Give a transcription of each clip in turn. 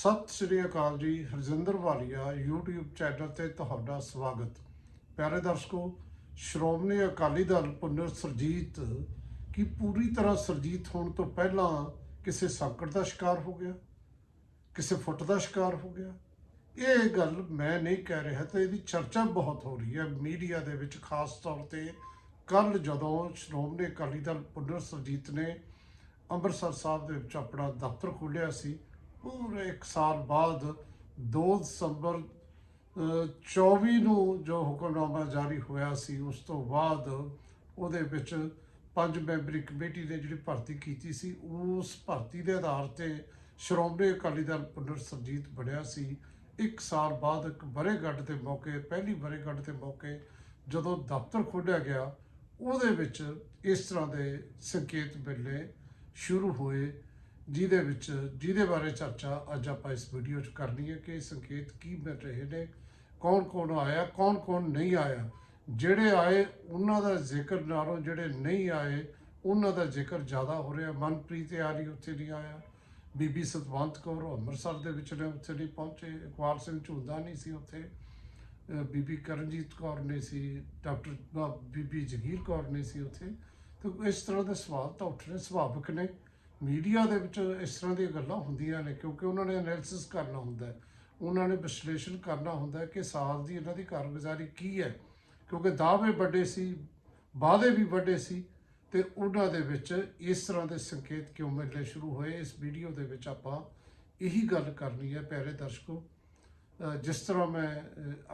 ਸਤਿ ਸ੍ਰੀ ਅਕਾਲ ਜੀ, ਹਰਜਿੰਦਰ ਵਾਲੀਆ, YouTube channel ਤੇ ਤੁਹਾਡਾ ਸਵਾਗਤ। ਪਿਆਰੇ ਦਰਸ਼ਕੋ, ਸ਼੍ਰੋਮਣੀ ਅਕਾਲੀ ਦਲ ਪੁਨਰ ਸਰਜੀਤ, ਕੀ ਪੂਰੀ ਤਰ੍ਹਾਂ ਸਰਜੀਤ ਹੋਣ ਤੋਂ ਪਹਿਲਾਂ ਕਿਸੇ ਸੰਕਟ ਦਾ ਸ਼ਿਕਾਰ ਹੋ ਗਿਆ? ਕਿਸੇ ਫੁੱਟ ਦਾ ਸ਼ਿਕਾਰ ਹੋ ਗਿਆ? ਇਹ ਗੱਲ ਮੈਂ ਨਹੀਂ ਕਹਿ ਰਿਹਾ ਤੇ ਇਹਦੀ ਚਰਚਾ ਬਹੁਤ ਹੋ ਰਹੀ ਹੈ ਮੀਡੀਆ ਦੇ ਵਿੱਚ, ਖਾਸ ਤੌਰ ਤੇ ਕੱਲ ਜਦੋਂ ਸ਼੍ਰੋਮਣੀ ਅਕਾਲੀ ਦਲ ਪੁਨਰ ਸਰਜੀਤ ਨੇ ਅੰਮ੍ਰਿਤਸਰ ਸਾਹਿਬ ਦੇ ਵਿੱਚ ਆਪਣਾ ਦਫ਼ਤਰ ਖੋਲ੍ਹਿਆ ਸੀ ਪੂਰੇ ਇੱਕ ਸਾਲ ਬਾਅਦ 2 ਦਸੰਬਰ ਅਹ, 24 ਨੂੰ ਜੋ ਹੁਕਮਨਾਮਾ ਜਾਰੀ ਹੋਇਆ ਸੀ ਉਸ ਤੋਂ ਬਾਅਦ ਉਹਦੇ ਵਿੱਚ ਪੰਜ ਮੈਂਬਰੀ ਕਮੇਟੀ ਨੇ ਜਿਹੜੀ ਭਰਤੀ ਕੀਤੀ ਸੀ ਉਸ ਭਰਤੀ ਦੇ ਆਧਾਰ ਤੇ ਸ਼੍ਰੋਮਣੀ ਅਕਾਲੀ ਦਲ ਪੁਨਰ ਸਰਜੀਤ ਬਣਿਆ ਸੀ। ਇੱਕ ਸਾਲ ਬਾਅਦ ਇੱਕ ਬਰੇਗੱਢ ਦੇ ਮੌਕੇ ਪਹਿਲੀ ਬਰੇਗੱਢ ਦੇ ਮੌਕੇ ਜਦੋਂ ਦਫ਼ਤਰ ਖੋਲ੍ਹਿਆ ਗਿਆ ਉਹਦੇ ਵਿੱਚ ਇਸ ਤਰ੍ਹਾਂ ਦੇ ਸੰਕੇਤ ਮਿਲਣੇ ਸ਼ੁਰੂ ਹੋਏ। ਜਿਹਦੇ ਵਿੱਚ, ਜਿਹਦੇ ਬਾਰੇ ਚਰਚਾ ਅੱਜ ਆਪਾਂ ਇਸ ਵੀਡੀਓ 'ਚ ਕਰਨੀ ਹੈ ਕਿ ਸੰਕੇਤ ਕੀ ਮਿਲ ਰਹੇ ਨੇ, ਕੌਣ ਕੌਣ ਆਇਆ, ਕੌਣ ਕੌਣ ਨਹੀਂ ਆਇਆ। ਜਿਹੜੇ ਆਏ, ਉਹਨਾਂ ਦਾ ਜ਼ਿਕਰ ਨਾਲੋਂ ਜਿਹੜੇ ਨਹੀਂ ਆਏ, ਉਹਨਾਂ ਦਾ ਜ਼ਿਕਰ ਜ਼ਿਆਦਾ ਹੋ ਰਿਹਾ। ਮਨਪ੍ਰੀਤ ਯਾਰੀ ਉੱਥੇ ਨਹੀਂ ਆਇਆ। ਬੀਬੀ ਸਤਵੰਤ ਕੌਰ ਅੰਮ੍ਰਿਤਸਰ ਦੇ ਵਿੱਚ ਨੇ, ਉੱਥੇ ਨਹੀਂ ਪਹੁੰਚੇ। ਇਕਬਾਲ ਸਿੰਘ ਝੁੰਦਾ ਨਹੀਂ ਸੀ ਉੱਥੇ। ਬੀਬੀ ਕਰਨਜੀਤ ਕੌਰ ਨੇ ਸੀ, ਡਾਕਟਰ ਬ- ਬੀਬੀ ਜਗੀਰ ਕੌਰ ਨੇ ਸੀ ਉੱਥੇ। ਤੇ ਇਸ ਤਰ੍ਹਾਂ ਦੇ ਸਵਾਲ ਤਾਂ ਉੱਠਣੇ ਸੁਭਾਵਿਕ ਨੇ। ਮੀਡੀਆ ਦੇ ਵਿੱਚ ਇਸ ਤਰ੍ਹਾਂ ਦੀਆਂ ਗੱਲਾਂ ਹੁੰਦੀਆਂ ਨੇ, ਕਿਉਂਕਿ ਉਹਨਾਂ ਨੇ ਐਨਾਲਿਸਿਸ ਕਰਨਾ ਹੁੰਦਾ ਉਹਨਾਂ ਨੇ ਵਿਸ਼ਲੇਸ਼ਣ ਕਰਨਾ ਹੁੰਦਾ ਕਿ ਸਾਲ ਦੀ ਇਹਨਾਂ ਦੀ ਕਾਰਗੁਜ਼ਾਰੀ ਕੀ ਹੈ, ਕਿਉਂਕਿ ਦਾਅਵੇ ਵੱਡੇ ਸੀ, ਵਾਅਦੇ ਵੀ ਵੱਡੇ ਸੀ, ਤੇ ਉਹਨਾਂ ਦੇ ਵਿੱਚ ਇਸ ਤਰ੍ਹਾਂ ਦੇ ਸੰਕੇਤ ਕਿਉਂ ਮਿਲਣੇ ਸ਼ੁਰੂ ਹੋਏ? ਇਸ ਵੀਡੀਓ ਦੇ ਵਿੱਚ ਆਪਾਂ ਇਹੀ ਗੱਲ ਕਰਨੀ ਹੈ, ਪਿਆਰੇ ਦਰਸ਼ਕੋ। ਜਿਸ ਤਰ੍ਹਾਂ ਮੈਂ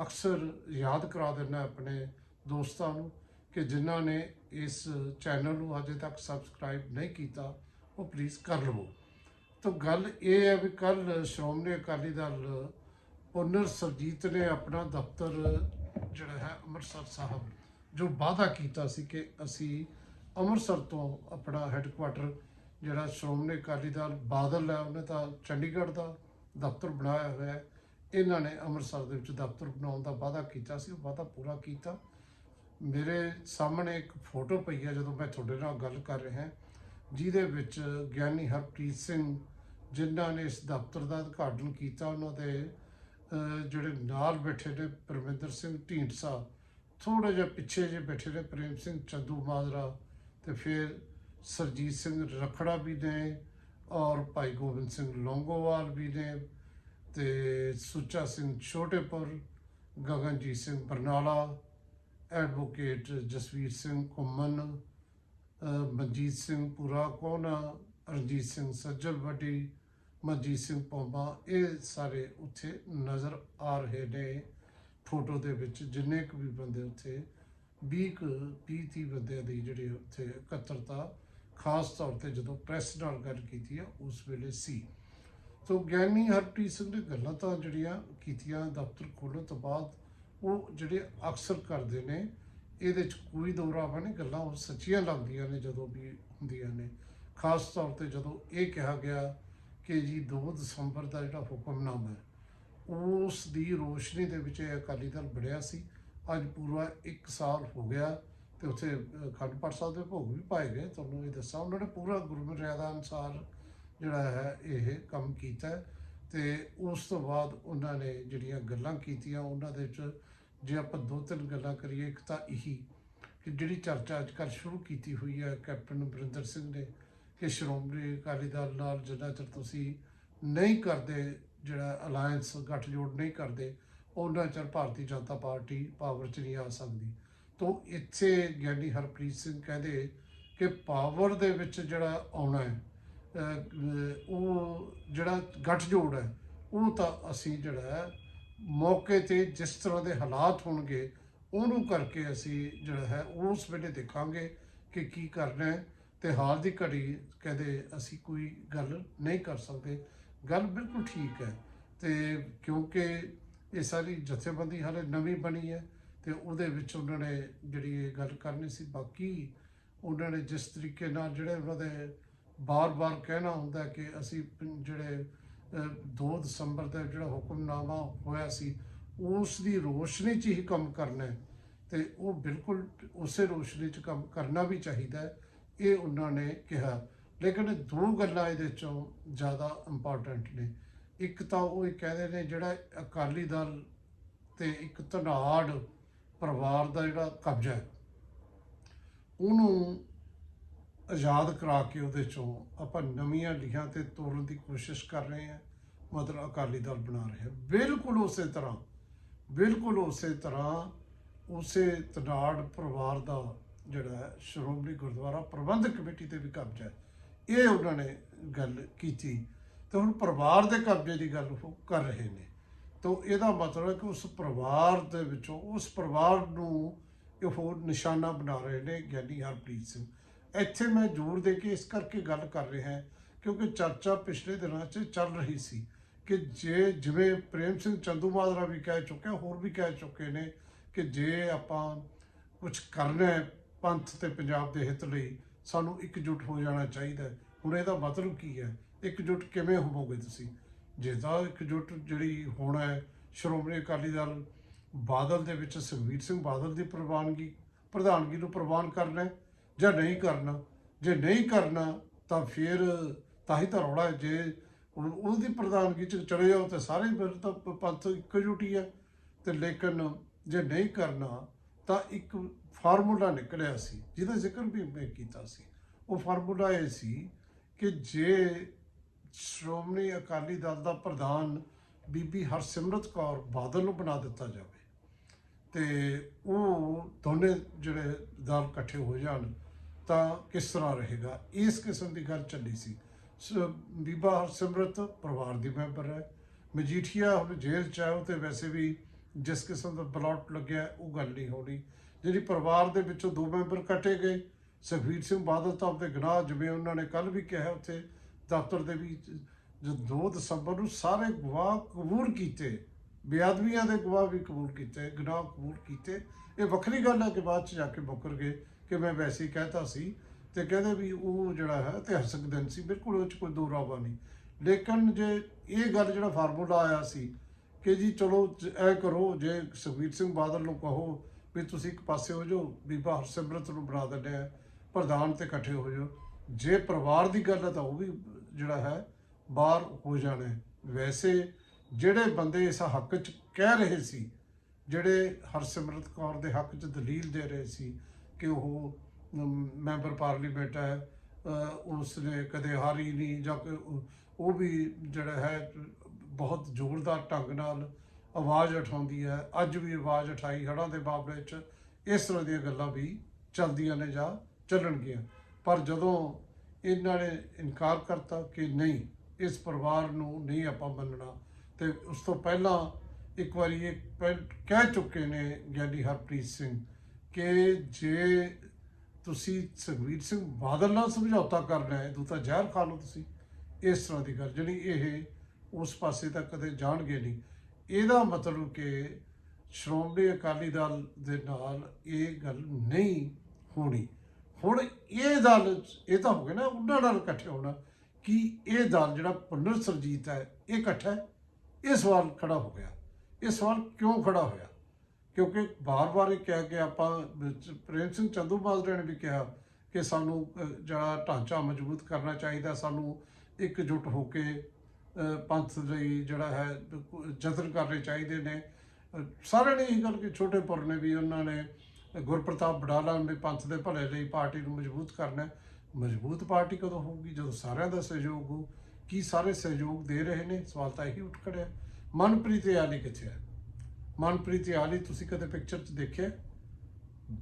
ਅਕਸਰ ਯਾਦ ਕਰਾ ਦਿੰਦਾ ਆਪਣੇ ਦੋਸਤਾਂ ਨੂੰ ਕਿ ਜਿਨ੍ਹਾਂ ਨੇ ਇਸ ਚੈਨਲ ਨੂੰ ਅਜੇ ਤੱਕ ਸਬਸਕ੍ਰਾਈਬ ਨਹੀਂ ਕੀਤਾ ਉਹ ਪਲੀਜ਼ ਕਰ ਲਵੋ। ਤਾਂ ਗੱਲ ਇਹ ਹੈ ਵੀ ਕੱਲ ਸ਼੍ਰੋਮਣੀ ਅਕਾਲੀ ਦਲ ਪੁਨਰ ਸਰਜੀਤ ਨੇ ਆਪਣਾ ਦਫ਼ਤਰ ਜਿਹੜਾ ਹੈ ਅੰਮ੍ਰਿਤਸਰ ਸਾਹਿਬ, ਜੋ ਵਾਅਦਾ ਕੀਤਾ ਸੀ ਕਿ ਅਸੀਂ ਅੰਮ੍ਰਿਤਸਰ ਤੋਂ ਆਪਣਾ ਹੈੱਡਕੁਆਟਰ ਜਿਹੜਾ ਸ਼੍ਰੋਮਣੀ ਅਕਾਲੀ ਦਲ ਬਾਦਲ ਹੈ, ਉਹਨੇ ਤਾਂ ਚੰਡੀਗੜ੍ਹ ਦਾ ਦਫ਼ਤਰ ਬਣਾਇਆ ਹੋਇਆ ਹੈ। ਇਹਨਾਂ ਨੇ ਅੰਮ੍ਰਿਤਸਰ ਦੇ ਵਿੱਚ ਦਫ਼ਤਰ ਬਣਾਉਣ ਦਾ ਵਾਅਦਾ ਕੀਤਾ ਸੀ, ਉਹ ਵਾਅਦਾ ਪੂਰਾ ਕੀਤਾ। ਮੇਰੇ ਸਾਹਮਣੇ ਇੱਕ ਫੋਟੋ ਪਈ ਹੈ, ਜਦੋਂ ਮੈਂ ਤੁਹਾਡੇ ਨਾਲ ਗੱਲ ਕਰ ਰਿਹਾ ਹਾਂ। ਜਿਹਦੇ ਵਿੱਚ ਗਿਆਨੀ ਹਰਪ੍ਰੀਤ ਸਿੰਘ, ਜਿਨ੍ਹਾਂ ਨੇ ਇਸ ਦਫ਼ਤਰ ਦਾ ਉਦਘਾਟਨ ਕੀਤਾ, ਉਹਨਾਂ ਦੇ ਜਿਹੜੇ ਨਾਲ ਬੈਠੇ ਨੇ ਪਰਮਿੰਦਰ ਸਿੰਘ ਢੀਂਡਸਾ ਥੋੜਾ ਜਿਹਾ ਪਿੱਛੇ ਜੇ ਬੈਠੇ ਨੇ ਪ੍ਰੇਮ ਸਿੰਘ ਚੰਦੂ ਮਾਜਰਾ ਤੇ ਫਿਰ ਸਰਜੀਤ ਸਿੰਘ ਰਖੜਾ ਵੀ ਨੇ ਔਰ ਭਾਈ ਗੋਬਿੰਦ ਸਿੰਘ ਲੌਂਗੋਵਾਲ ਵੀ ਨੇ ਤੇ ਸੁੱਚਾ ਸਿੰਘ ਛੋਟੇਪੁਰ, ਗਗਨਜੀਤ ਸਿੰਘ ਬਰਨਾਲਾ, ਐਡਵੋਕੇਟ ਜਸਵੀਰ ਸਿੰਘ ਘੁੰਮਣ ਮਨਜੀਤ ਸਿੰਘ ਪੂਰਾ ਕੋਨਾ ਰਣਜੀਤ ਸਿੰਘ ਸੱਜਲ ਵੱਡੀ, ਮਨਜੀਤ ਸਿੰਘ ਪੌਂਬਾ ਇਹ ਸਾਰੇ ਉੱਥੇ ਨਜ਼ਰ ਆ ਰਹੇ ਨੇ ਫੋਟੋ ਦੇ ਵਿੱਚ। ਜਿੰਨੇ ਕੁ ਵੀ ਬੰਦੇ ਉੱਥੇ 20 ਕੁ 30 ਤੀਹ ਬੰਦਿਆਂ ਦੀ ਜਿਹੜੀ ਉੱਥੇ ਇਕੱਤਰਤਾ, ਖਾਸ ਤੌਰ ਤੇ ਜਦੋਂ ਪ੍ਰੈਸ ਨਾਲ ਗੱਲ ਕੀਤੀ ਆ, ਉਸ ਵੇਲੇ ਸੀ। ਸੋ ਗਿਆਨੀ ਹਰਪ੍ਰੀਤ ਸਿੰਘ ਨੇ ਗੱਲਾਂ ਤਾਂ ਜਿਹੜੀਆਂ ਕੀਤੀਆਂ, ਦਫ਼ਤਰ ਖੋਲ੍ਹਣ ਤੋਂ ਬਾਅਦ, ਉਹ ਜਿਹੜੇ ਅਕਸਰ ਕਰਦੇ ਨੇ ਇਹਦੇ ਚ ਕੋਈ ਦੋਰਾਵਾ ਨਹੀਂ ਗੱਲਾਂ ਉਹ ਸੱਚੀਆਂ ਲੱਗਦੀਆਂ ਨੇ ਜਦੋਂ ਵੀ ਹੁੰਦੀਆਂ ਨੇ। ਖਾਸ ਤੌਰ ਤੇ ਜਦੋਂ ਇਹ ਕਿਹਾ ਗਿਆ ਕਿ ਜੀ 2 ਦਸੰਬਰ ਦਾ ਜਿਹੜਾ ਹੁਕਮਨਾਮਾ ਹੈ ਉਸ ਦੀ ਰੋਸ਼ਨੀ ਦੇ ਵਿੱਚ ਇਹ ਅਕਾਲੀ ਦਲ ਬਣਿਆ ਸੀ। ਅੱਜ ਪੂਰਾ 1 ਸਾਲ ਹੋ ਗਿਆ ਤੇ ਉੱਥੇ ਅ, ਅਖੰਡ ਪਾਠ ਸਾਹਿਬ ਦੇ ਭੋਗ ਵੀ ਪਾਏ ਗਏ। ਤੁਹਾਨੂੰ ਇਹ ਦੱਸਾਂ ਉਹਨਾਂ ਨੇ ਪੂਰਾ ਗੁਰਮਰਿਆਦਾ ਅਨੁਸਾਰ ਜਿਹੜਾ ਹੈ ਇਹ ਕੰਮ ਕੀਤਾ ਹੈ ਤੇ ਉਸ ਤੋਂ ਬਾਅਦ ਉਹਨਾਂ ਨੇ ਜਿਹੜੀਆਂ ਗੱਲਾਂ ਕੀਤੀਆਂ ਉਹਨਾਂ ਦੇ ਵਿੱਚ ਜੇ ਆਪਾਂ ਦੋ ਤਿੰਨ ਗੱਲਾਂ ਕਰੀਏ, ਇੱਕ ਤਾਂ ਇਹੀ ਕਿ ਜਿਹੜੀ ਚਰਚਾ ਅੱਜ ਕੱਲ੍ਹ ਸ਼ੁਰੂ ਕੀਤੀ ਹੋਈ ਹੈ ਕੈਪਟਨ ਅਮਰਿੰਦਰ ਸਿੰਘ ਨੇ, ਕਿ ਸ਼੍ਰੋਮਣੀ ਅਕਾਲੀ ਦਲ ਨਾਲ ਜਿੰਨਾ ਚਿਰ ਤੁਸੀਂ ਨਹੀਂ ਕਰਦੇ, ਜਿਹੜਾ ਅਲਾਈਅੰਸ ਗੱਠਜੋੜ ਨਹੀਂ ਕਰਦੇ ਉਹਨਾਂ ਚਿਰ ਭਾਰਤੀ ਜਨਤਾ ਪਾਰਟੀ ਪਾਵਰ 'ਚ ਨਹੀਂ ਆ ਸਕਦੀ। ਤੋਂ ਇੱਥੇ ਗਿਆਨੀ ਹਰਪ੍ਰੀਤ ਸਿੰਘ ਕਹਿੰਦੇ ਕਿ ਪਾਵਰ ਦੇ ਵਿੱਚ ਜਿਹੜਾ ਆਉਣਾ ਹੈ ਉਹ ਜਿਹੜਾ ਗੱਠਜੋੜ ਹੈ, ਉਹ ਤਾਂ ਅਸੀਂ ਜਿਹੜਾ ਮੌਕੇ ਤੇ ਜਿਸ ਤਰ੍ਹਾਂ ਦੇ ਹਾਲਾਤ ਹੋਣਗੇ, ਉਹਨੂੰ ਕਰਕੇ ਅਸੀਂ ਜਿਹੜਾ ਹੈ, ਉਸ ਵੇਲੇ ਦੇਖਾਂਗੇ ਕਿ ਕੀ ਕਰਨਾ ਹੈ ਤੇ ਹਾਲ ਦੀ ਘੜੀ ਕਹਿੰਦੇ ਅਸੀਂ ਕੋਈ ਗੱਲ ਨਹੀਂ ਕਰ ਸਕਦੇ। ਗੱਲ ਬਿਲਕੁਲ ਠੀਕ ਹੈ ਤੇ ਕਿਉਂਕਿ ਇਹ ਸਾਰੀ ਜਥੇਬੰਦੀ ਹਾਲੇ ਨਵੀਂ ਬਣੀ ਹੈ ਤੇ ਉਹਦੇ ਵਿੱਚ ਉਹਨਾਂ ਨੇ ਜਿਹੜੀ ਇਹ ਗੱਲ ਕਰਨੀ ਸੀ, ਬਾਕੀ ਉਹਨਾਂ ਨੇ ਜਿਸ ਤਰੀਕੇ ਨਾਲ ਜਿਹੜੇ ਉਹਨਾਂ ਦੇ ਬਾਰ-ਬਾਰ ਕਹਿਣਾ ਹੁੰਦਾ ਕਿ ਅਸੀਂ ਜਿਹੜੇ 2 ਦਸੰਬਰ ਦਾ ਜਿਹੜਾ ਹੁਕਮਨਾਮਾ ਹੋਇਆ ਸੀ ਉਸ ਦੀ ਰੋਸ਼ਨੀ 'ਚ ਹੀ ਕੰਮ ਕਰਨਾ ਹੈ ਤੇ ਉਹ ਬਿਲਕੁਲ ਉਸੇ ਰੋਸ਼ਨੀ 'ਚ ਕੰਮ ਕਰਨਾ ਵੀ ਚਾਹੀਦਾ ਹੈ, ਇਹ ਉਹਨਾਂ ਨੇ ਕਿਹਾ। ਲੇਕਿਨ ਦੋ ਗੱਲਾਂ ਇਹਦੇ ਚੋਂ ਜ਼ਿਆਦਾ ਇੰਪੋਰਟੈਂਟ ਨੇ। ਇੱਕ ਤਾਂ ਉਹ ਇਹ ਕਹਿੰਦੇ ਨੇ ਜਿਹੜਾ ਅਕਾਲੀ ਦਲ ਤੇ ਇੱਕ ਧਨਾੜ ਪਰਿਵਾਰ ਦਾ ਜਿਹੜਾ ਕਬਜ਼ਾ ਹੈ, ਉਹਨੂੰ ਆਜ਼ਾਦ ਕਰਾ ਕੇ ਉਹਦੇ ਚੋਂ ਆਪਾਂ ਨਵੀਆਂ ਲੀਹਾਂ ਤੇ ਤੋਰਨ ਦੀ ਕੋਸ਼ਿਸ਼ ਕਰ ਰਹੇ ਹਾਂ। ਮਤਲਬ ਅਕਾਲੀ ਦਲ ਬਣਾ ਰਹੇ ਹਾਂ। ਬਿਲਕੁਲ ਉਸੇ ਤਰ੍ਹਾਂ, ਬਿਲਕੁਲ ਉਸੇ ਤਰ੍ਹਾਂ ਉਸੇ ਤਨਾੜ ਪਰਿਵਾਰ ਦਾ ਜਿਹੜਾ ਸ਼੍ਰੋਮਣੀ ਗੁਰਦੁਆਰਾ ਪ੍ਰਬੰਧਕ ਕਮੇਟੀ ਤੇ ਵੀ ਕਬਜ਼ਾ ਹੈ। ਇਹ ਉਹਨਾਂ ਨੇ ਗੱਲ ਕੀਤੀ। ਤੇ ਹੁਣ ਪਰਿਵਾਰ ਦੇ ਕਬਜ਼ੇ ਦੀ ਗੱਲ ਉਹ ਕਰ ਰਹੇ ਨੇ। ਤਾਂ ਇਹਦਾ ਮਤਲਬ ਹੈ ਕਿ ਉਸ ਪਰਿਵਾਰ ਦੇ ਵਿੱਚੋਂ, ਉਸ ਪਰਿਵਾਰ ਨੂੰ ਇਹ ਹੋਰ ਨਿਸ਼ਾਨਾ ਬਣਾ ਰਹੇ ਨੇ ਗਿਆਨੀ ਹਰਪ੍ਰੀਤ ਸਿੰਘ। ਇੱਥੇ ਮੈਂ ਜ਼ੋਰ ਦੇ ਕੇ ਇਸ ਕਰਕੇ ਗੱਲ ਕਰ ਰਿਹਾ ਕਿਉਂਕਿ ਚਰਚਾ ਪਿਛਲੇ ਦਿਨਾਂ 'ਚ ਚੱਲ ਰਹੀ ਸੀ ਕਿ ਜੇ ਜਿਵੇਂ ਪ੍ਰੇਮ ਸਿੰਘ ਚੰਦੂਮਾਜਰਾ ਵੀ ਕਹਿ ਚੁੱਕਿਆ, ਹੋਰ ਵੀ ਕਹਿ ਚੁੱਕੇ ਨੇ ਕਿ ਜੇ ਆਪਾਂ ਕੁਝ ਕਰਨਾ ਹੈ ਪੰਥ ਤੇ ਪੰਜਾਬ ਦੇ ਹਿੱਤ ਲਈ, ਸਾਨੂੰ ਇਕਜੁੱਟ ਹੋ ਜਾਣਾ ਚਾਹੀਦਾ ਹੁਣ ਇਹਦਾ ਮਤਲਬ ਕੀ ਹੈ? ਇਕਜੁੱਟ ਕਿਵੇਂ ਹੋਵੋਗੇ ਤੁਸੀਂ? ਜੇ ਤਾਂ ਇਕਜੁੱਟ ਜਿਹੜੀ ਹੋਣਾ ਹੈ, ਸ਼੍ਰੋਮਣੀ ਅਕਾਲੀ ਦਲ ਬਾਦਲ ਦੇ ਵਿੱਚ ਸੁਖਬੀਰ ਸਿੰਘ ਬਾਦਲ ਦੀ ਪ੍ਰਵਾਨਗੀ, ਪ੍ਰਧਾਨਗੀ ਨੂੰ ਪ੍ਰਵਾਨ ਕਰਨਾ ਹੈ ਜਾਂ ਨਹੀਂ ਕਰਨਾ, ਜੇ ਨਹੀਂ ਕਰਨਾ, ਤਾਂ ਫਿਰ ਤਾਂ ਹੀ ਤਾਂ ਰੌਲਾ ਜੇ ਉਹਦੀ ਪ੍ਰਧਾਨਗੀ ਚ ਚਲੇ ਜਾਓ ਤਾਂ ਸਾਰੇ ਫਿਰ ਤਾਂ ਪੰਥ ਇਕਜੁੱਟ ਹੀ ਹੈ। ਤੇ ਲੇਕਿਨ ਜੇ ਨਹੀਂ ਕਰਨਾ, ਤਾਂ ਇੱਕ ਫਾਰਮੂਲਾ ਨਿਕਲਿਆ ਸੀ, ਜਿਹਦਾ ਜ਼ਿਕਰ ਵੀ ਮੈਂ ਕੀਤਾ ਸੀ। ਉਹ ਫਾਰਮੂਲਾ ਇਹ ਸੀ ਕਿ ਜੇ ਸ਼੍ਰੋਮਣੀ ਅਕਾਲੀ ਦਲ ਦਾ ਪ੍ਰਧਾਨ ਬੀਬੀ ਹਰਸਿਮਰਤ ਕੌਰ ਬਾਦਲ ਨੂੰ ਬਣਾ ਦਿੱਤਾ ਜਾਵੇ, ਤੇ ਉਹ ਦੋਨੇ ਜਿਹੜੇ ਦਲ ਇਕੱਠੇ ਹੋ ਜਾਣ ਤਾਂ ਕਿਸ ਤਰ੍ਹਾਂ ਰਹੇਗਾ? ਇਸ ਕਿਸਮ ਦੀ ਗੱਲ ਚੱਲੀ ਸੀ। ਸ- ਬੀਬਾ ਹਰਸਿਮਰਤ ਪਰਿਵਾਰ ਦੀ ਮੈਂਬਰ ਹੈ। ਮਜੀਠੀਆ ਹੁਣ ਜੇਲ੍ਹ ਚ ਹੈ, ਉਹ ਤੇ ਵੈਸੇ ਵੀ ਜਿਸ ਕਿਸਮ ਦਾ ਬਲੌਟ ਲੱਗਿਆ, ਉਹ ਗੱਲ ਨਹੀਂ ਹੋਣੀ। ਜਿਹੜੀ ਪਰਿਵਾਰ ਦੇ ਵਿੱਚੋਂ ਦੋ ਮੈਂਬਰ ਕੱਟੇ ਗਏ, ਸੁਖਬੀਰ ਸਿੰਘ ਬਾਦਲ ਸਾਹਿਬ ਦੇ ਗੁਨਾਹ, ਜਿਵੇਂ ਉਹਨਾਂ ਨੇ ਕੱਲ ਵੀ ਕਿਹਾ ਉੱਥੇ, ਦਫ਼ਤਰ ਦੇ ਵੀ ਜੋ 2 ਦਸੰਬਰ ਨੂੰ ਸਾਰੇ ਗਵਾਹ ਕਬੂਲ ਕੀਤੇ। ਬੇਅਦਬੀਆਂ ਦੇ ਗਵਾਹ ਵੀ ਕਬੂਲ ਕੀਤੇ, ਗੁਨਾਹ ਕਬੂਲ ਕੀਤੇ। ਇਹ ਵੱਖਰੀ ਗੱਲ ਹੈ ਕਿ ਬਾਅਦ ਚ ਜਾ ਕੇ ਮੁੱਕਰ ਗਏ। ਕਿ ਮੈਂ ਵੈਸੇ ਹੀ ਕਹਿਤਾ ਸੀ ਤੇ ਕਹਿੰਦੇ ਵੀ ਉਹ ਜਿਹੜਾ ਹੈ ਇਤਿਹਾਸਕ ਦਿਨ ਸੀ, ਬਿਲਕੁਲ ਉਹ ਚ ਕੋਈ ਦੋ ਰਾਵਾ ਨਹੀਂ ਲੇਕਿਨ ਜੇ ਇਹ ਗੱਲ ਜਿਹੜਾ ਫਾਰਮੂਲਾ ਆਇਆ ਸੀ ਕਿ ਜੀ ਚਲੋ ਜ- ਇਹ ਕਰੋ, ਜੇ ਸੁਖਬੀਰ ਸਿੰਘ ਬਾਦਲ ਨੂੰ ਕਹੋ ਵੀ ਤੁਸੀਂ ਇੱਕ ਪਾਸੇ ਹੋ ਜਾਓ, ਬੀਬਾ ਹਰਸਿਮਰਤ ਨੂੰ ਬਣਾ ਦਿੰਦੇ ਆ, ਪ੍ਰਧਾਨ ਤੇ ਇਕੱਠੇ ਹੋ ਜਾਓ, ਜੇ ਪਰਿਵਾਰ ਦੀ ਗੱਲ ਹੈ ਤਾਂ ਉਹ ਵੀ ਜਿਹੜਾ ਹੈ ਬਾਹਰ ਹੋ ਜਾਣੇ ਵੈਸੇ ਜਿਹੜੇ ਬੰਦੇ ਇਸ ਹੱਕ 'ਚ ਕਹਿ ਰਹੇ ਸੀ, ਜਿਹੜੇ ਹਰਸਿਮਰਤ ਕੌਰ ਦੇ ਹੱਕ 'ਚ ਦਲੀਲ ਦੇ ਰਹੇ ਸੀ ਕਿ ਉਹ ਮੈਂਬਰ ਪਾਰਲੀਮੈਂਟ ਹੈ ਅ, ਉਸਨੇ ਕਦੇ ਹਾਰੀ ਨਹੀਂ ਜਾਂ ਕਿ ਉਹ- ਵੀ ਜਿਹੜਾ ਹੈ ਬਹੁਤ ਜ਼ੋਰਦਾਰ ਢੰਗ ਨਾਲ ਆਵਾਜ਼ ਉਠਾਉਂਦੀ ਹੈ। ਅੱਜ ਵੀ ਆਵਾਜ਼ ਉਠਾਈ ਹੜ੍ਹਾਂ ਦੇ ਮਾਮਲੇ 'ਚ। ਇਸ ਤਰ੍ਹਾਂ ਦੀਆਂ ਗੱਲਾਂ ਵੀ ਚੱਲਦੀਆਂ ਨੇ ਜਾਂ ਚੱਲਣਗੀਆਂ। ਪਰ ਜਦੋਂ ਇਹਨਾਂ ਨੇ ਇਨਕਾਰ ਕਰਤਾ ਕਿ ਨਹੀਂ ਇਸ ਪਰਿਵਾਰ ਨੂੰ ਨਹੀਂ ਆਪਾਂ ਮੰਨਣਾ ਤੇ ਉਸ ਤੋਂ ਪਹਿਲਾਂ ਇੱਕ ਵਾਰੀ ਇਹ ਪਹਿ- ਕਹਿ ਚੁੱਕੇ ਨੇ ਗਿਆਨੀ ਹਰਪ੍ਰੀਤ ਸਿੰਘ। ਕਿ ਜੇ ਤੁਸੀਂ ਸੁਖਬੀਰ ਸਿੰਘ ਬਾਦਲ ਨਾਲ ਸਮਝੌਤਾ ਕਰਨਾ ਹੈ, ਤੂੰ ਤਾਂ ਜ਼ਹਿਰ ਖਾ ਲਓ ਤੁਸੀਂ। ਇਸ ਤਰ੍ਹਾਂ ਦੀ ਗੱਲ, ਜਿਹੜੀ ਇਹ ਉਸ ਪਾਸੇ ਤੱਕ ਕਦੇ ਜਾਣਗੇ ਨਹੀਂ। ਇਹਦਾ ਮਤਲਬ ਕਿ ਸ਼੍ਰੋਮਣੀ ਅਕਾਲੀ ਦਲ ਦੇ ਨਾਲ ਇਹ ਗੱਲ ਨਹੀਂ ਹੋਣੀ। ਹੁਣ ਇਹ ਦਲ, ਇਹ ਤਾਂ ਹੋ ਗਿਆ ਨਾ, ਉਹਨਾਂ ਨਾਲ ਇਕੱਠੇ ਹੋਣਾ, ਕਿ ਇਹ ਦਲ ਜਿਹੜਾ ਪੁਨਰ ਸਰਜੀਤ ਹੈ, ਇਹ ਇਕੱਠਾ ਇਹ ਸਵਾਲ ਖੜਾ ਹੋ ਗਿਆ। ਇਹ ਸਵਾਲ ਕਿਉਂ ਖੜਾ ਹੋਇਆ? ਕਿਉਂਕਿ ਬਾਰ-ਬਾਰ ਇਹ ਕਿਹਾ ਕਿ ਆਪਾਂ ਪ੍ਰੇਮ ਸਿੰਘ ਚੰਦੂਮਾਜਰੇ ਨੇ ਵੀ ਕਿਹਾ ਕਿ ਸਾਨੂੰ ਜਿਹੜਾ ਢਾਂਚਾ ਮਜ਼ਬੂਤ ਕਰਨਾ ਚਾਹੀਦਾ ਸਾਨੂੰ ਇਕਜੁੱਟ ਹੋ ਕੇ ਪੰਥ ਲਈ ਜਿਹੜਾ ਹੈ ਯਤਨ ਕਰਨੇ ਚਾਹੀਦੇ ਨੇ। ਅਹ, ਸਾਰਿਆਂ ਨੇ ਇਹ ਗੱਲ ਕਿ ਛੋਟੇਪੁਰ ਨੇ ਵੀ ਉਹਨਾਂ ਨੇ ਗੁਰਪ੍ਰਤਾਪ ਬਡਾਲਾ ਨੇ ਵੀ ਪੰਥ ਦੇ ਭਲੇ ਲਈ ਪਾਰਟੀ ਨੂੰ ਮਜ਼ਬੂਤ ਕਰਨਾ ਮਜ਼ਬੂਤ ਪਾਰਟੀ ਕਦੋਂ ਹੋਊਗੀ? ਜਦੋਂ ਸਾਰਿਆਂ ਦਾ ਸਹਿਯੋਗ ਹੋ ਕੀ ਸਾਰੇ ਸਹਿਯੋਗ ਦੇ ਰਹੇ ਨੇ? ਸਵਾਲ ਤਾਂ ਇਹੀ ਉੱਠ ਖੜਿਆ। ਮਨਪ੍ਰੀਤ ਯਾਲੀ ਕਿੱਥੇ ਹੈ। ਮਨਪ੍ਰੀਤ ਯਾਲੀ, ਤੁਸੀਂ ਕਦੇ ਪਿਕਚਰ 'ਚ ਦੇਖਿਆ?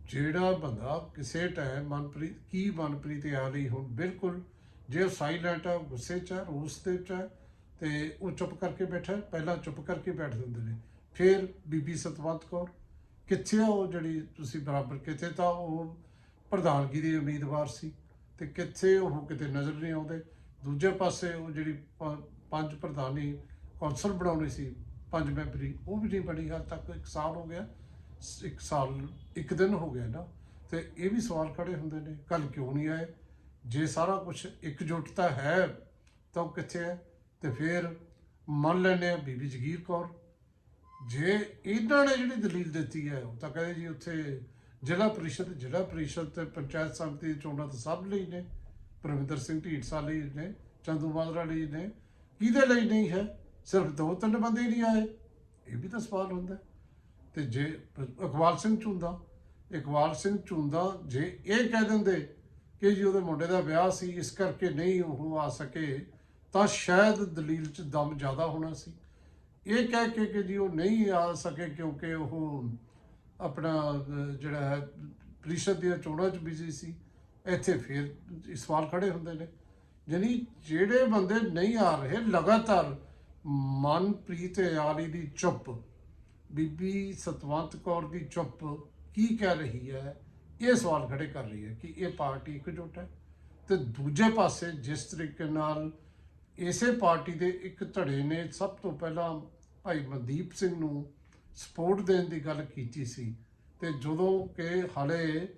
ਜਿਹੜਾ ਬੰਦਾ ਕਿਸੇ ਟਾਈਮ ਮਨਪ੍ਰੀਤ, ਕੀ ਮਨਪ੍ਰੀਤ ਯਾਲੀ ਹੁਣ ਬਿਲਕੁਲ ਜੇ ਉਹ ਸਾਇਲੈਂਟ ਆ ਗੁੱਸੇ 'ਚ ਆ, ਰੋਸ ਦੇ 'ਚ ਆ, ਤੇ ਉਹ ਚੁੱਪ ਕਰਕੇ ਬੈਠਾ ਪਹਿਲਾਂ ਚੁੱਪ ਕਰਕੇ ਬੈਠ ਜਾਂਦੇ ਨੇ। ਫਿਰ ਬੀਬੀ ਸਤਵੰਤ ਕੌਰ, ਕਿੱਥੇ ਆ ਉਹ ਜਿਹੜੀ ਤੁਸੀਂ ਬਰਾਬਰ ਕਿੱਥੇ ਤਾਂ ਉਹ ਪ੍ਰਧਾਨਗੀ ਦੀ ਉਮੀਦਵਾਰ ਸੀ ਤੇ ਕਿੱਥੇ ਉਹ ਕਿਤੇ ਨਜ਼ਰ ਨਹੀਂ ਆਉਂਦੇ। ਦੂਜੇ ਪਾਸੇ ਉਹ ਜਿਹੜੀ ਪੰਜ ਪ੍ਰਧਾਨੀ ਕੌਂਸਲ ਬਣਾਉਣੀ ਸੀ ਪੰਜ ਮੈਂਬਰੀ ਉਹ ਵੀ ਨਹੀਂ ਬਣੀ ਹਾਲ ਤੱਕ ਇੱਕ ਸਾਲ ਹੋ ਗਿਆ। ਇੱਕ ਸਾਲ, ਇੱਕ ਦਿਨ ਹੋ ਗਿਆ ਨਾ। ਤੇ ਇਹ ਵੀ ਸਵਾਲ ਖੜੇ ਹੁੰਦੇ ਨੇ, ਕੱਲ ਕਿਉਂ ਨਹੀਂ ਆਏ? ਜੇ ਸਾਰਾ ਕੁਝ ਇਕਜੁੱਟਤਾ ਹੈ, ਤਾਂ ਉਹ ਕਿੱਥੇ ਹੈ? ਤੇ ਫਿਰ ਮੰਨ ਲੈਂਦੇ ਆ ਬੀਬੀ ਜਗੀਰ ਕੌਰ। ਜੇ ਇਹਨਾਂ ਨੇ ਜਿਹੜੀ ਦਲੀਲ ਦਿੱਤੀ ਹੈ, ਉਹ ਤਾਂ ਕਹਿੰਦੇ ਜੀ ਉੱਥੇ ਜ਼ਿਲ੍ਹਾ ਪ੍ਰੀਸ਼ਦ, ਜ਼ਿਲ੍ਹਾ ਪਰਿਸ਼ਦ ਤੇ ਪੰਚਾਇਤ ਸਮਿਤੀ ਦੀ ਚੋਣਾਂ ਤਾਂ ਸਭ ਲਈ ਨੇ। ਪ੍ਰਵਿੰਦਰ ਸਿੰਘ ਢੀਂਡਸਾ ਲਈ ਨੇ ਚੰਦੂ ਮਾਜਰਾ ਲਈ ਨੇ। ਕਿਹਦੇ ਲਈ ਨਹੀਂ ਹੈ? ਸਿਰਫ ਦੋ ਤਿੰਨ ਬੰਦੇ ਹੀ ਨਹੀਂ ਆਏ। ਇਹ ਵੀ ਤਾਂ ਸਵਾਲ ਹੁੰਦਾ। ਹੈ। ਤੇ ਜੇ ਇਕਬਾਲ ਸਿੰਘ ਝੁੰਦਾ, ਇਕਬਾਲ ਸਿੰਘ ਝੁੰਦਾ ਜੇ ਇਹ ਕਹਿ ਦਿੰਦੇ ਕਿ ਜੀ ਉਹਦੇ ਮੁੰਡੇ ਦਾ ਵਿਆਹ ਸੀ, ਇਸ ਕਰਕੇ ਨਹੀਂ ਉਹ ਆ ਸਕੇ, ਤਾਂ ਸ਼ਾਇਦ ਦਲੀਲ 'ਚ ਦਮ ਜ਼ਿਆਦਾ ਹੋਣਾ ਸੀ। ਇਹ ਕਹਿ ਕੇ ਕਿ ਜੀ ਉਹ ਨਹੀਂ ਆ ਸਕੇ ਕਿਉਂਕਿ ਉਹ ਆਪਣਾ ਜਿਹੜਾ ਹੈ, ਪ੍ਰੀਸ਼ਦ ਦੀਆਂ ਚੋਣਾਂ 'ਚ ਬਿਜ਼ੀ ਸੀ। ਇੱਥੇ ਫਿਰ ਸਵਾਲ ਖੜੇ ਹੁੰਦੇ ਨੇ। ਯਾਨੀ ਜਿਹੜੇ ਬੰਦੇ ਨਹੀਂ ਆ ਰਹੇ, ਲਗਾਤਾਰ ਮਨਪ੍ਰੀਤ ਯਾਰੀ ਦੀ ਚੁੱਪ, ਬੀਬੀ ਸਤਵੰਤ ਕੌਰ ਦੀ ਚੁੱਪ ਕੀ ਕਹਿ ਰਹੀ ਹੈ? ਇਹ ਸਵਾਲ ਖੜੇ ਕਰ ਰਹੀ ਹੈ ਕਿ ਇਹ ਪਾਰਟੀ ਇਕਜੁੱਟ ਹੈ ਤੇ ਦੂਜੇ ਪਾਸੇ ਜਿਸ ਤਰੀਕੇ ਨਾਲ ਇਸੇ ਪਾਰਟੀ ਦੇ ਇੱਕ ਧੜੇ ਨੇ ਸਭ ਤੋਂ ਪਹਿਲਾਂ ਭਾਈ ਮਨਦੀਪ ਸਿੰਘ ਨੂੰ ਸਪੋਰਟ ਦੇਣ ਦੀ ਗੱਲ ਕੀਤੀ ਸੀ ਤੇ ਜਦੋਂ ਕਿ ਹਾਲੇ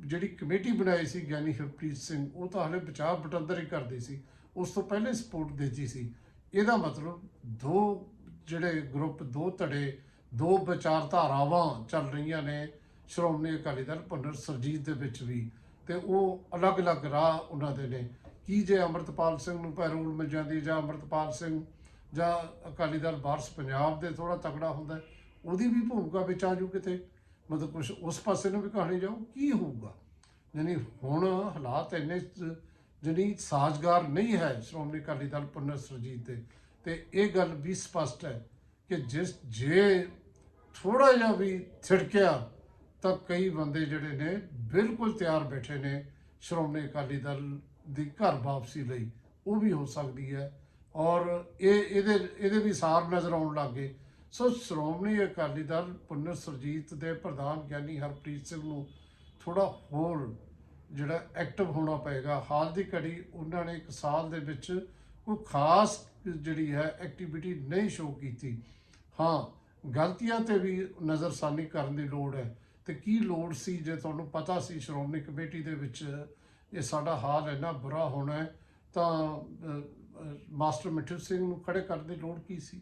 ਜਿਹੜੀ ਕਮੇਟੀ ਬਣਾਈ ਸੀ ਗਿਆਨੀ ਹਰਪ੍ਰੀਤ ਸਿੰਘ, ਉਹ ਤਾਂ ਹਾਲੇ ਬਚਾਅ ਬਟੰਦਰ ਹੀ ਕਰਦੇ ਸੀ, ਉਸ ਤੋਂ ਪਹਿਲੇ ਸਪੋਰਟ ਦੇਤੀ ਸੀ। ਇਹਦਾ ਮਤਲਬ ਦੋ ਜਿਹੜੇ ਗਰੁੱਪ ਦੋ ਧੜੇ, ਦੋ ਵਿਚਾਰਧਾਰਾਵਾਂ ਚੱਲ ਰਹੀਆਂ ਨੇ ਸ਼੍ਰੋਮਣੀ ਅਕਾਲੀ ਦਲ ਪੁਨਰ ਸਰਜੀਤ ਦੇ ਵਿੱਚ ਵੀ ਤੇ ਉਹ ਅਲੱਗ-ਅਲੱਗ ਰਾਹ ਉਹਨਾਂ ਦੇ ਨੇ। ਕੀ ਜੇ ਅਮਰਤਪਾਲ ਸਿੰਘ ਨੂੰ ਪੈਰੋਲ ਮਿਲ ਜਾਂਦੀ ਜਾਂ ਅਮਰਤਪਾਲ ਸਿੰਘ ਜਾਂ ਅਕਾਲੀ ਦਲ ਵਾਰਸ ਪੰਜਾਬ ਦੇ ਥੋੜਾ ਤਕੜਾ ਹੁੰਦਾ, ਉਹਦੀ ਵੀ ਭੂਮਿਕਾ ਵਿੱਚ ਆ ਜੂ ਕਿਤੇ? ਮਤਲਬ ਕੁਝ ਉਸ ਪਾਸੇ ਨੂੰ ਵੀ ਕਹਾਣੀ ਜਾਊ? ਕੀ ਹੋਊਗਾ? ਯਾਨੀ ਹੁਣ ਹਾਲਾਤ ਇੰਨੇ ਜਿਹੜੀ ਸਾਜ਼ਗਾਰ ਨਹੀਂ ਹੈ ਸ਼੍ਰੋਮਣੀ ਅਕਾਲੀ ਦਲ ਪੁਨਰ ਸਰਜੀਤ 'ਤੇ ਤੇ ਇਹ ਗੱਲ ਵੀ ਸਪਸ਼ਟ ਹੈ ਕਿ ਜਿਸ ਜੇ ਥੋੜਾ ਜਿਹਾ ਵੀ ਛਿੜਕਿਆ ਤਾਂ ਕਈ ਬੰਦੇ ਜਿਹੜੇ ਨੇ ਬਿਲਕੁਲ ਤਿਆਰ ਬੈਠੇ ਨੇ ਸ਼੍ਰੋਮਣੀ ਅਕਾਲੀ ਦਲ ਦੀ ਘਰ ਵਾਪਸੀ ਲਈ। ਉਹ ਵੀ ਹੋ ਸਕਦੀ ਹੈ ਔਰ ਇਹ ਇਹਦੇ ਇਹਦੇ ਵੀ ਸਾਰ ਨਜ਼ਰ ਆਉਣ ਲੱਗੇ ਸੋ ਸ਼੍ਰੋਮਣੀ ਅਕਾਲੀ ਦਲ ਪੁਨਰ ਸਰਜੀਤ ਦੇ ਪ੍ਰਧਾਨ ਗਿਆਨੀ ਹਰਪ੍ਰੀਤ ਸਿੰਘ ਨੂੰ ਥੋੜਾ ਹੋਰ ਜਿਹੜਾ ਐਕਟਿਵ ਹੋਣਾ ਪਏਗਾ। ਹਾਲ ਦੀ ਘੜੀ ਉਹਨਾਂ ਨੇ ਇੱਕ ਸਾਲ ਦੇ ਵਿੱਚ ਕੋਈ ਖਾਸ ਜਿਹੜੀ ਹੈ ਐਕਟੀਵਿਟੀ ਨਹੀਂ ਸ਼ੋਅ ਕੀਤੀ। ਹਾਂ, ਗਲਤੀਆਂ ਤੇ ਵੀ ਨਜ਼ਰਸਾਨੀ ਕਰਨ ਦੀ ਲੋੜ ਹੈ। ਤੇ ਕੀ ਲੋੜ ਸੀ ਜੇ ਤੁਹਾਨੂੰ ਪਤਾ ਸੀ ਸ਼੍ਰੋਮਣੀ ਕਮੇਟੀ ਦੇ ਵਿੱਚ ਇਹ ਸਾਡਾ ਹਾਲ ਇੰਨਾ ਬੁਰਾ ਹੋਣਾ ਹੈ, ਤਾਂ ਮਾਸਟਰ ਮਿੱਠੂ ਸਿੰਘ ਨੂੰ ਖੜੇ ਕਰਨ ਦੀ ਲੋੜ ਕੀ ਸੀ?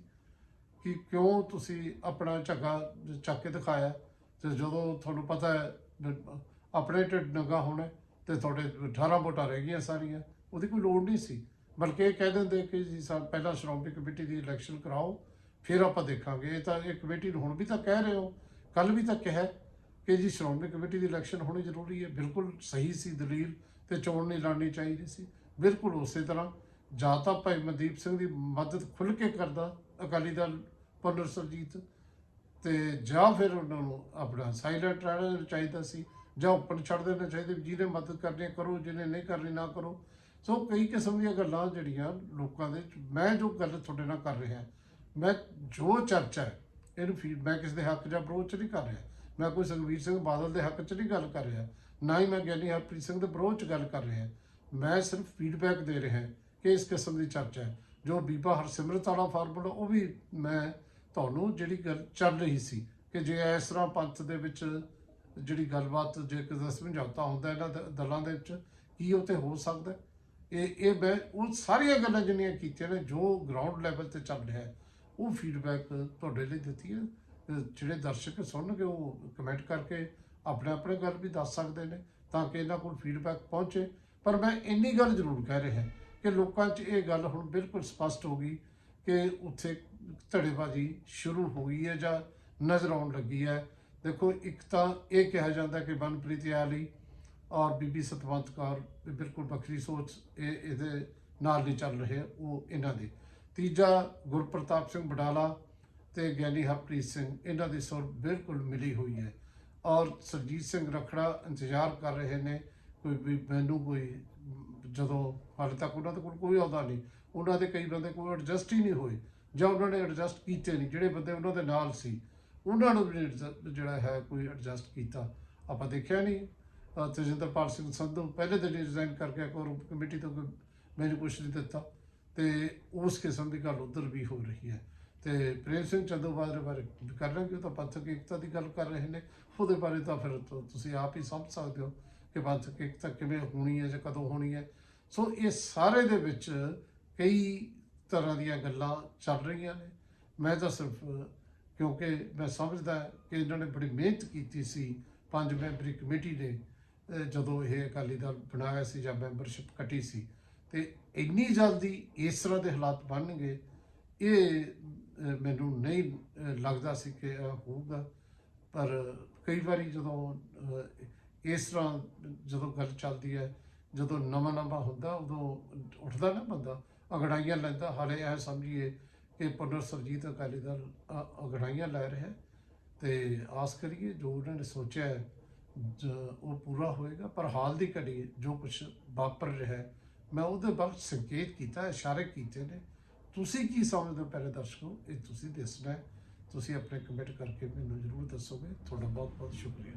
ਕਿ ਕਿਉਂ ਤੁਸੀਂ ਆਪਣਾ ਝੱਗਾ ਚੱਕ ਕੇ ਦਿਖਾਇਆ? ਤੇ ਜਦੋਂ ਤੁਹਾਨੂੰ ਪਤਾ ਹੈ ਆਪਣੇ ਢਿੱਡ ਨੰਗਾ ਹੋਣਾ ਹੈ ਤੇ ਤੁਹਾਡੇ 18 ਵੋਟਾਂ ਰਹਿ ਗਈਆਂ ਸਾਰੀਆਂ, ਉਹਦੀ ਕੋਈ ਲੋੜ ਨਹੀਂ ਸੀ। ਬਲਕਿ ਇਹ ਕਹਿ ਦਿੰਦੇ ਕਿ ਜੀ ਸਾ, ਪਹਿਲਾਂ ਸ਼੍ਰੋਮਣੀ ਕਮੇਟੀ ਦੀ ਇਲੈਕਸ਼ਨ ਕਰਾਓ, ਫਿਰ ਆਪਾਂ ਦੇਖਾਂਗੇ। ਇਹ ਤਾਂ ਇਹ ਕਮੇਟੀ ਨੂੰ ਹੁਣ ਵੀ ਤਾਂ ਕਹਿ ਰਹੇ ਹੋ ਕੱਲ ਵੀ ਤਾਂ ਕਿਹਾ ਕਿ ਜੀ ਸ਼੍ਰੋਮਣੀ ਕਮੇਟੀ ਦੀ ਇਲੈਕਸ਼ਨ ਹੋਣੀ ਜ਼ਰੂਰੀ ਹੈ। ਬਿਲਕੁਲ ਸਹੀ ਸੀ ਦਲੀਲ ਤੇ ਚੋਣ ਨਹੀਂ ਲੜਨੀ ਚਾਹੀਦੀ ਸੀ। ਬਿਲਕੁਲ ਉਸੇ ਤਰ੍ਹਾਂ। ਜਾਂ ਤਾਂ ਭਾਈ ਮਨਦੀਪ ਸਿੰਘ ਦੀ ਮਦਦ ਖੁੱਲ ਕੇ ਕਰਦਾ ਅਕਾਲੀ ਦਲ ਪੁਨਰ ਸਰਜੀਤ ਤੇ ਜਾਂ ਫਿਰ ਉਹਨਾਂ ਨੂੰ ਆਪਣਾ ਸਾਇਲੈਂਟ ਰਹਿਣਾ ਚਾਹੀਦਾ ਸੀ। ਜਾਂ ਉੱਪਰ ਛੱਡ ਦੇਣੇ ਚਾਹੀਦੇ ਵੀ ਜਿਹਨੇ ਮਦਦ ਕਰਨੀ ਹੈ ਕਰੋ, ਜਿਹਨੇ ਨਹੀਂ ਕਰਨੀ ਨਾ ਕਰੋ। ਸੋ ਕਈ ਕਿਸਮ ਦੀਆਂ ਗੱਲਾਂ ਜਿਹੜੀਆਂ ਲੋਕਾਂ ਦੇ ਮੈਂ ਜੋ ਗੱਲ ਤੁਹਾਡੇ ਨਾਲ ਕਰ ਰਿਹਾ, ਮੈਂ ਜੋ ਚਰਚਾ ਹੈ, ਇਹਨੂੰ ਫੀਡ ਮੈਂ ਕਿਸੇ ਦੇ ਹੱਕ ਜਾਂ ਵਿਰੋਧ ਚ ਨਹੀਂ ਕਰ ਰਿਹਾ। ਮੈਂ ਕੋਈ ਸੁਖਬੀਰ ਸਿੰਘ ਬਾਦਲ ਦੇ ਹੱਕ ਚ ਨਹੀਂ ਗੱਲ ਕਰ ਰਿਹਾ, ਨਾ ਹੀ ਮੈਂ ਗਿਆਨੀ ਹਰਪ੍ਰੀਤ ਸਿੰਘ ਦੇ ਵਿਰੋਧ ਚ ਗੱਲ ਕਰ ਰਿਹਾ। ਮੈਂ ਸਿਰਫ ਫੀਡਬੈਕ ਦੇ ਰਿਹਾ ਕਿ ਇਸ ਕਿਸਮ ਦੀ ਚਰਚਾ ਹੈ। ਜੋ ਬੀਬਾ ਹਰਸਿਮਰਤ ਵਾਲਾ ਫਾਰਮੂਲਾ, ਉਹ ਵੀ ਮੈਂ ਤੁਹਾਨੂੰ ਜਿਹੜੀ ਗੱਲ ਚੱਲ ਰਹੀ ਸੀ ਕਿ ਜੇ ਇਸ ਤਰ੍ਹਾਂ ਪੰਥ ਦੇ ਵਿੱਚ ਜਿਹੜੀ ਗੱਲਬਾਤ ਜੇ ਕਿਸੇ ਸਮਝੌਤਾ ਹੁੰਦਾ ਇਹਨਾਂ ਦ- ਦਲਾਂ ਦੇ ਵਿੱਚ, ਕੀ ਉਹ ਤੇ ਹੋ ਸਕਦਾ? ਇਹ ਇਹ ਮੈਂ ਉਹ ਸਾਰੀਆਂ ਗੱਲਾਂ ਜਿੰਨੀਆਂ ਕੀਤੀਆਂ ਨੇ, ਜੋ ਗਰਾਊਂਡ ਲੈਵਲ ਤੇ ਚੱਲ ਰਿਹਾ ਉਹ ਫੀਡਬੈਕ ਤੁਹਾਡੇ ਲਈ ਦਿੱਤੀ ਹੈ। ਜਿਹੜੇ ਦਰਸ਼ਕ ਸੁਣਨਗੇ, ਉਹ ਕਮੈਂਟ ਕਰਕੇ ਆਪਣੇ ਆਪਣੇ ਗੱਲ ਵੀ ਦੱਸ ਸਕਦੇ ਨੇ, ਤਾਂ ਕਿ ਇਹਨਾਂ ਕੋਲ ਫੀਡਬੈਕ ਪਹੁੰਚੇ। ਪਰ ਮੈਂ ਇੰਨੀ ਗੱਲ ਜ਼ਰੂਰ ਕਹਿ ਰਿਹਾ ਕਿ ਲੋਕਾਂ 'ਚ ਇਹ ਗੱਲ ਹੁਣ ਬਿਲਕੁਲ ਸਪਸ਼ਟ ਹੋ ਗਈ ਕਿ ਉੱਥੇ ਧੜੇਬਾਜ਼ੀ ਸ਼ੁਰੂ ਹੋ ਗਈ ਹੈ ਜਾਂ ਨਜ਼ਰ ਆਉਣ ਲੱਗੀ ਹੈ। ਦੇਖੋ, ਇੱਕ ਤਾਂ ਇਹ ਕਿਹਾ ਜਾਂਦਾ ਕਿ ਮਨਪ੍ਰੀਤ ਆਲੀ ਔਰ ਬੀਬੀ ਸਤਵੰਤ ਕੌਰ ਵੀ ਬਿਲਕੁਲ ਵੱਖਰੀ ਸੋਚ, ਇਹ ਇਹਦੇ ਨਾਲ ਨਹੀਂ ਚੱਲ ਰਹੇ, ਉਹ ਇਹਨਾਂ ਦੀ। ਤੀਜਾ, ਗੁਰਪ੍ਰਤਾਪ ਸਿੰਘ ਬਡਾਲਾ ਤੇ ਗਿਆਨੀ ਹਰਪ੍ਰੀਤ ਸਿੰਘ, ਇਹਨਾਂ ਦੀ ਸੁਰ ਬਿਲਕੁਲ ਮਿਲੀ ਹੋਈ ਹੈ। ਔਰ ਸਰਜੀਤ ਸਿੰਘ ਰਖੜਾ ਇੰਤਜ਼ਾਰ ਕਰ ਰਹੇ ਨੇ, ਕੋਈ ਵੀ ਮੈਨੂੰ ਕੋਈ ਜਦੋਂ ਹਾਲੇ ਤੱਕ ਉਹਨਾਂ ਦੇ ਕੋਲ ਕੋਈ ਅਹੁਦਾ ਨਹੀਂ, ਉਹਨਾਂ ਦੇ ਕਈ ਬੰਦੇ ਕੋਈ ਐਡਜਸਟ ਹੀ ਨਹੀਂ ਹੋਏ, ਜਾਂ ਉਹਨਾਂ ਨੇ ਐਡਜਸਟ ਕੀਤੇ ਨਹੀਂ, ਜਿਹੜੇ ਬੰਦੇ ਉਹਨਾਂ ਦੇ ਨਾਲ ਸੀ। ਉਹਨਾਂ ਨੂੰ ਵੀ ਜਿਹੜਾ ਹੈ ਕੋਈ ਐਡਜਸਟ ਕੀਤਾ, ਆਪਾਂ ਦੇਖਿਆ ਨਹੀਂ। ਅਹ ਤੇਜਿੰਦਰਪਾਲ ਸਿੰਘ ਸੰਧੂ ਪਹਿਲੇ ਦਿਨ ਰਿਜ਼ਾਈਨ ਕਰਕੇ ਕੋਰ ਕਮੇਟੀ ਤੋਂ ਮੈਨੂੰ ਕੁਛ ਨਹੀਂ ਦਿੱਤਾ। ਤੇ ਉਸ ਕਿਸਮ ਦੀ ਗੱਲ ਉਧਰ ਵੀ ਹੋ ਰਹੀ ਹੈ। ਤੇ ਪ੍ਰੇਮ ਸਿੰਘ ਚੰਦੋਵਾਲ ਦੇ ਬਾਰੇ ਕਰ ਰਹੇ ਕਿ ਉਹ ਤਾਂ ਪੰਥਕ ਏਕਤਾ ਦੀ ਗੱਲ ਕਰ ਰਹੇ ਨੇ। ਉਹਦੇ ਬਾਰੇ ਤਾਂ ਫਿਰ ਤੁਸੀਂ ਆਪ ਹੀ ਸਮਝ ਸਕਦੇ ਹੋ ਕਿ ਪੰਥਕ ਏਕਤਾ ਕਿਵੇਂ ਹੋਣੀ ਹੈ ਜਾਂ ਕਦੋਂ ਹੋਣੀ ਹੈ। ਸੋ ਇਹ ਸਾਰੇ ਦੇ ਵਿੱਚ ਕਈ ਤਰ੍ਹਾਂ ਦੀਆਂ ਗੱਲਾਂ ਚੱਲ ਰਹੀਆਂ ਨੇ। ਮੈਂ ਤਾਂ ਸਿਰਫ ਕਿਉਂਕਿ ਮੈਂ ਸਮਝਦਾ ਕਿ ਇਹਨਾਂ ਨੇ ਬੜੀ ਮਿਹਨਤ ਕੀਤੀ ਸੀ, ਪੰਜ ਮੈਂਬਰੀ ਕਮੇਟੀ ਨੇ ਜਦੋਂ ਇਹ ਅਕਾਲੀ ਦਲ ਬਣਾਇਆ ਸੀ ਜਾਂ ਮੈਂਬਰਸ਼ਿਪ ਕੱਟੀ ਸੀ। ਤੇ ਇੰਨੀ ਜਲਦੀ ਇਸ ਤਰ੍ਹਾਂ ਦੇ ਹਾਲਾਤ ਬਣਨਗੇ, ਇਹ ਮੈਨੂੰ ਨਹੀਂ ਲੱਗਦਾ ਸੀ ਕਿ ਇਹ ਹੋਊਗਾ। ਪਰ ਕਈ ਵਾਰੀ ਜਦੋਂ ਇਸ ਤਰ੍ਹਾਂ ਜਦੋਂ ਗੱਲ ਚੱਲਦੀ ਹੈ, ਜਦੋਂ ਨਵਾਂ ਨਵਾਂ ਹੁੰਦਾ, ਉਦੋਂ ਉੱਠਦਾ ਨਾ ਬੰਦਾ, ਅਗੜਾਈਆਂ ਲੈਂਦਾ, ਹਾਲੇ ਇਹ ਸਮਝੀਏ ਕਿ ਪੁਨਰ ਸਰਜੀਤ ਅਕਾਲੀ ਦਲ, ਅ- ਅਗੜਾਈਆਂ ਲੈ ਰਿਹਾ ਹੈ ਤੇ ਆਸ ਕਰੀਏ ਜੋ ਉਹਨਾਂ ਨੇ ਸੋਚਿਆ ਹੈ ਉਹ ਪੂਰਾ ਹੋਏਗਾ, ਪਰ ਹਾਲ ਦੀ ਘੜੀ ਜੋ ਕੁਝ ਵਾਪਰ ਰਿਹਾ ਹੈ, ਮੈਂ ਉਹਦੇ ਵੱਲ ਸੰਕੇਤ ਕੀਤਾ, ਇਸ਼ਾਰੇ ਕੀਤੇ ਨੇ। ਤੁਸੀਂ ਕੀ ਸਮਝਦੇ ਹੋ ਪਹਿਲੇ ਦਰਸ਼ਕੋ? ਇਹ ਤੁਸੀਂ ਦੱਸਣਾ ਹੈ। ਤੁਸੀਂ ਆਪਣੇ ਕਮੈਂਟ ਕਰਕੇ ਮੈਨੂੰ ਜ਼ਰੂਰ ਦੱਸੋਗੇ। ਤੁਹਾਡਾ ਬਹੁਤ ਬਹੁਤ ਸ਼ੁਕਰੀਆ।